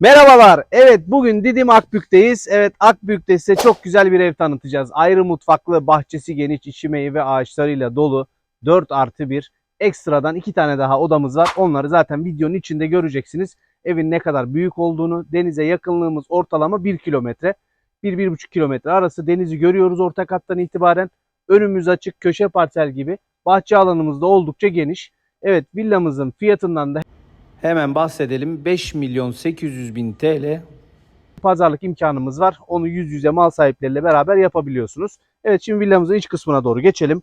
Merhabalar. Evet bugün Didim Akbük'teyiz. Evet Akbük'te size çok güzel bir ev tanıtacağız. Ayrı mutfaklı, bahçesi geniş, içi meyve ağaçlarıyla dolu 4 artı 1. Ekstradan 2 tane daha odamız var. Onları zaten videonun içinde göreceksiniz. Evin ne kadar büyük olduğunu, denize yakınlığımız ortalama 1 kilometre. 1-1,5 kilometre arası denizi görüyoruz orta kattan itibaren. Önümüz açık, köşe parsel gibi. Bahçe alanımız da oldukça geniş. Evet villamızın fiyatından da Hemen bahsedelim. 5 milyon 800 bin TL pazarlık imkanımız var. Onu yüz yüze mal sahipleriyle beraber yapabiliyorsunuz. Evet şimdi villamızın iç kısmına doğru geçelim.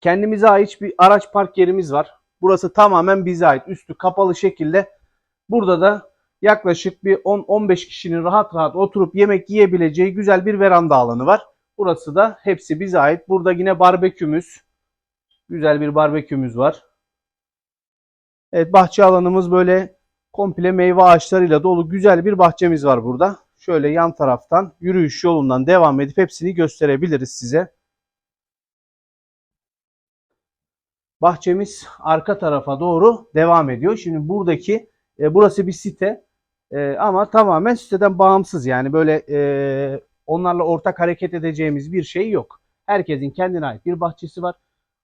Kendimize ait bir araç park yerimiz var. Burası tamamen bize ait. Üstü kapalı şekilde. Burada da yaklaşık bir 10-15 kişinin rahat rahat oturup yemek yiyebileceği güzel bir veranda alanı var. Burası da hepsi bize ait. Burada yine barbekümüz. Güzel bir barbekümüz var. Evet bahçe alanımız böyle komple meyve ağaçlarıyla dolu güzel bir bahçemiz var burada. Şöyle yan taraftan yürüyüş yolundan devam edip hepsini gösterebiliriz size. Bahçemiz arka tarafa doğru devam ediyor. Şimdi buradaki e, burası bir site e, ama tamamen siteden bağımsız yani böyle e, onlarla ortak hareket edeceğimiz bir şey yok. Herkesin kendine ait bir bahçesi var.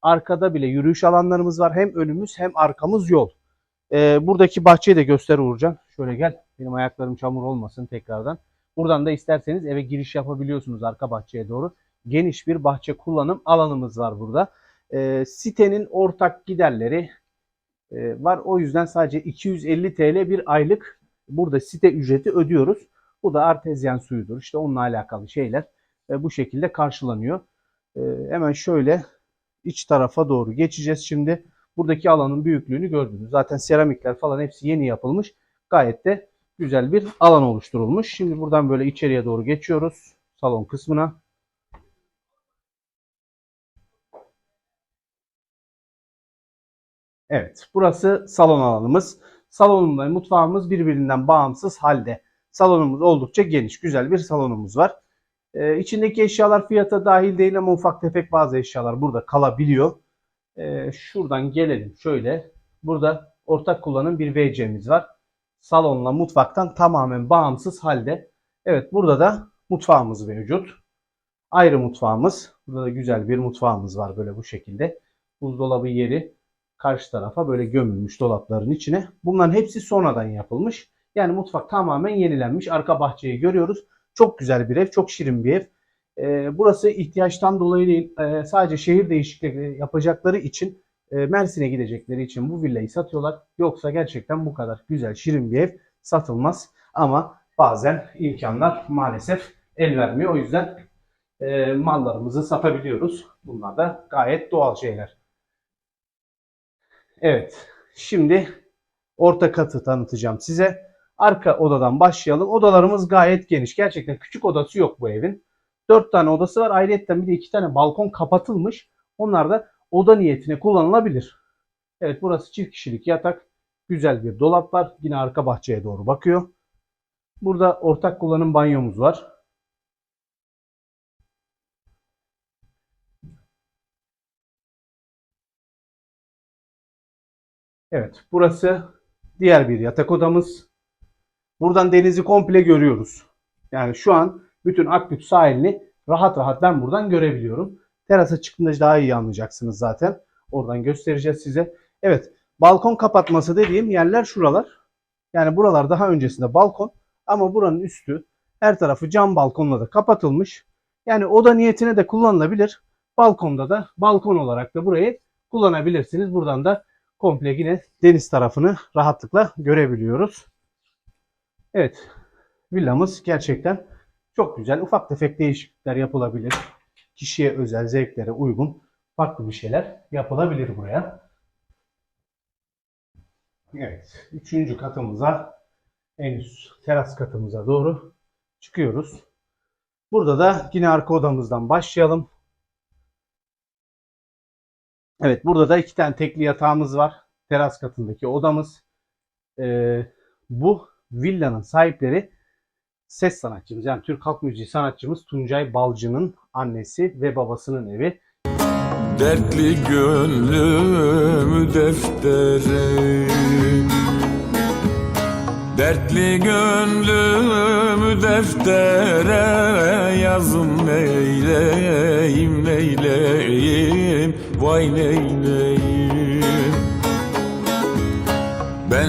Arkada bile yürüyüş alanlarımız var. Hem önümüz hem arkamız yol. Ee, buradaki bahçeyi de göster Uğurcan. Şöyle gel. Benim ayaklarım çamur olmasın tekrardan. Buradan da isterseniz eve giriş yapabiliyorsunuz arka bahçeye doğru. Geniş bir bahçe kullanım alanımız var burada. Ee, sitenin ortak giderleri e, var. O yüzden sadece 250 TL bir aylık burada site ücreti ödüyoruz. Bu da artezyen suyudur. İşte onunla alakalı şeyler e, bu şekilde karşılanıyor. E, hemen şöyle iç tarafa doğru geçeceğiz şimdi. Buradaki alanın büyüklüğünü gördünüz. Zaten seramikler falan hepsi yeni yapılmış. Gayet de güzel bir alan oluşturulmuş. Şimdi buradan böyle içeriye doğru geçiyoruz. Salon kısmına. Evet, burası salon alanımız. Salonumla mutfağımız birbirinden bağımsız halde. Salonumuz oldukça geniş, güzel bir salonumuz var. Ee, içindeki eşyalar fiyata dahil değil ama ufak tefek bazı eşyalar burada kalabiliyor. Ee, şuradan gelelim şöyle. Burada ortak kullanım bir WC'miz var. Salonla mutfaktan tamamen bağımsız halde. Evet burada da mutfağımız mevcut. Ayrı mutfağımız. Burada da güzel bir mutfağımız var böyle bu şekilde. Buzdolabı yeri karşı tarafa böyle gömülmüş dolapların içine. Bunların hepsi sonradan yapılmış. Yani mutfak tamamen yenilenmiş. Arka bahçeyi görüyoruz. Çok güzel bir ev, çok şirin bir ev. Ee, burası ihtiyaçtan dolayı değil, e, sadece şehir değişikliği yapacakları için, e, Mersin'e gidecekleri için bu villayı satıyorlar. Yoksa gerçekten bu kadar güzel, şirin bir ev satılmaz. Ama bazen imkanlar maalesef el vermiyor. O yüzden e, mallarımızı satabiliyoruz. Bunlar da gayet doğal şeyler. Evet, şimdi orta katı tanıtacağım size. Arka odadan başlayalım. Odalarımız gayet geniş. Gerçekten küçük odası yok bu evin. 4 tane odası var. Ayrıca bir de 2 tane balkon kapatılmış. Onlar da oda niyetine kullanılabilir. Evet burası çift kişilik yatak. Güzel bir dolap var. Yine arka bahçeye doğru bakıyor. Burada ortak kullanım banyomuz var. Evet burası diğer bir yatak odamız. Buradan denizi komple görüyoruz. Yani şu an bütün Akbük sahilini rahat rahat ben buradan görebiliyorum. Terasa çıktığında daha iyi anlayacaksınız zaten. Oradan göstereceğiz size. Evet balkon kapatması dediğim yerler şuralar. Yani buralar daha öncesinde balkon ama buranın üstü her tarafı cam balkonla da kapatılmış. Yani oda niyetine de kullanılabilir. Balkonda da balkon olarak da burayı kullanabilirsiniz. Buradan da komple yine deniz tarafını rahatlıkla görebiliyoruz. Evet villamız gerçekten çok güzel. Ufak tefek değişiklikler yapılabilir. Kişiye özel zevklere uygun farklı bir şeyler yapılabilir buraya. Evet. Üçüncü katımıza en üst teras katımıza doğru çıkıyoruz. Burada da yine arka odamızdan başlayalım. Evet burada da iki tane tekli yatağımız var. Teras katındaki odamız. Ee, bu villanın sahipleri ses sanatçımız yani Türk halk müziği sanatçımız Tuncay Balcı'nın annesi ve babasının evi. Dertli gönlüm defteri Dertli gönlümü deftere. Yazım neyleyim neyleyim Vay neyleyim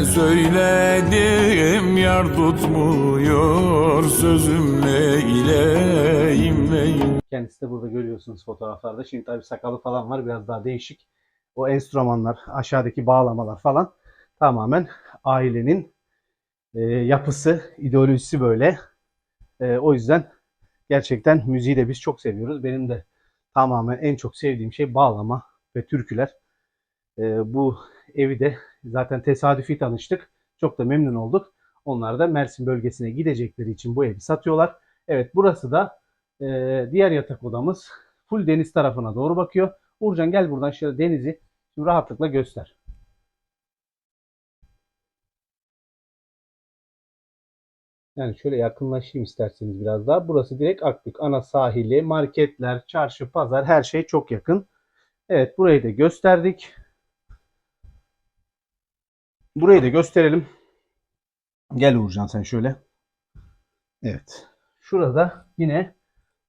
Söyledim yar tutmuyor sözüm neyleyim neyleyim Kendisi de burada görüyorsunuz fotoğraflarda. Şimdi tabii sakalı falan var biraz daha değişik. O enstrümanlar, aşağıdaki bağlamalar falan tamamen ailenin e, yapısı, ideolojisi böyle. E, o yüzden gerçekten müziği de biz çok seviyoruz. Benim de tamamen en çok sevdiğim şey bağlama ve türküler. E, bu evi de zaten tesadüfi tanıştık. Çok da memnun olduk. Onlar da Mersin bölgesine gidecekleri için bu evi satıyorlar. Evet burası da e, diğer yatak odamız. Full deniz tarafına doğru bakıyor. Uğurcan gel buradan şöyle denizi rahatlıkla göster. Yani şöyle yakınlaşayım isterseniz biraz daha. Burası direkt Akbük. Ana sahili, marketler, çarşı, pazar her şey çok yakın. Evet burayı da gösterdik. Burayı da gösterelim. Gel Uğurcan sen şöyle. Evet. Şurada yine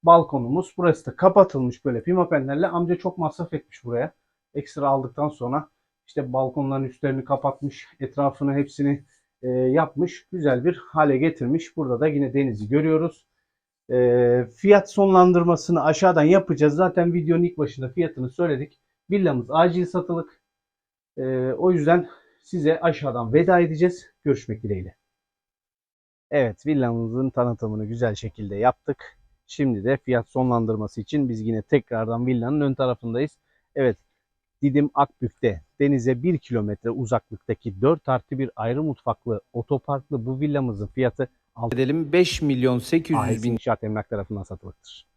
balkonumuz. Burası da kapatılmış böyle pimapenlerle. Amca çok masraf etmiş buraya. Ekstra aldıktan sonra işte balkonların üstlerini kapatmış. Etrafını hepsini e, yapmış. Güzel bir hale getirmiş. Burada da yine denizi görüyoruz. E, fiyat sonlandırmasını aşağıdan yapacağız. Zaten videonun ilk başında fiyatını söyledik. Villamız acil satılık. E, o yüzden size aşağıdan veda edeceğiz. Görüşmek dileğiyle. Evet villamızın tanıtımını güzel şekilde yaptık. Şimdi de fiyat sonlandırması için biz yine tekrardan villanın ön tarafındayız. Evet Didim Akbük'te denize 1 kilometre uzaklıktaki 4 artı bir ayrı mutfaklı otoparklı bu villamızın fiyatı edelim 5 milyon 800 bin inşaat emlak tarafından satılıktır.